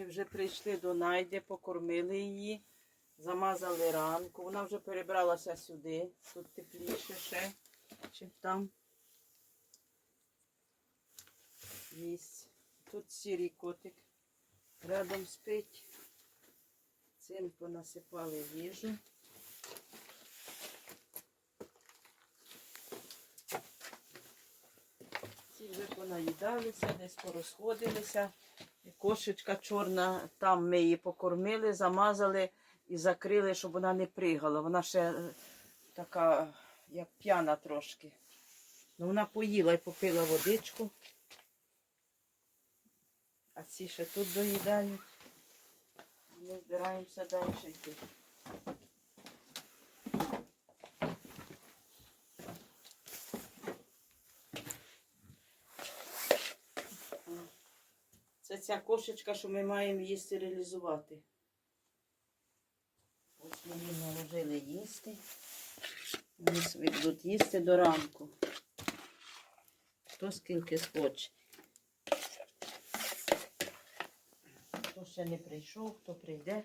Ми вже прийшли до Найди, покормили її, замазали ранку. Вона вже перебралася сюди. Тут тепліше ще, чим там. Їсть. Тут сірий котик рядом спить. Цим понасипали їжу. Вже понаїдалися, десь порозходилися. Кошечка чорна, там ми її покормили, замазали і закрили, щоб вона не пригала. Вона ще е, така, як п'яна трошки. Ну, вона поїла і попила водичку. А ці ще тут доїдають. Ми збираємося далі йти. Це ця кошечка, що ми маємо її стерилізувати. Ось їм наложили їсти. Вони собі будуть їсти до ранку. Хто скільки схоче. Хто ще не прийшов, хто прийде.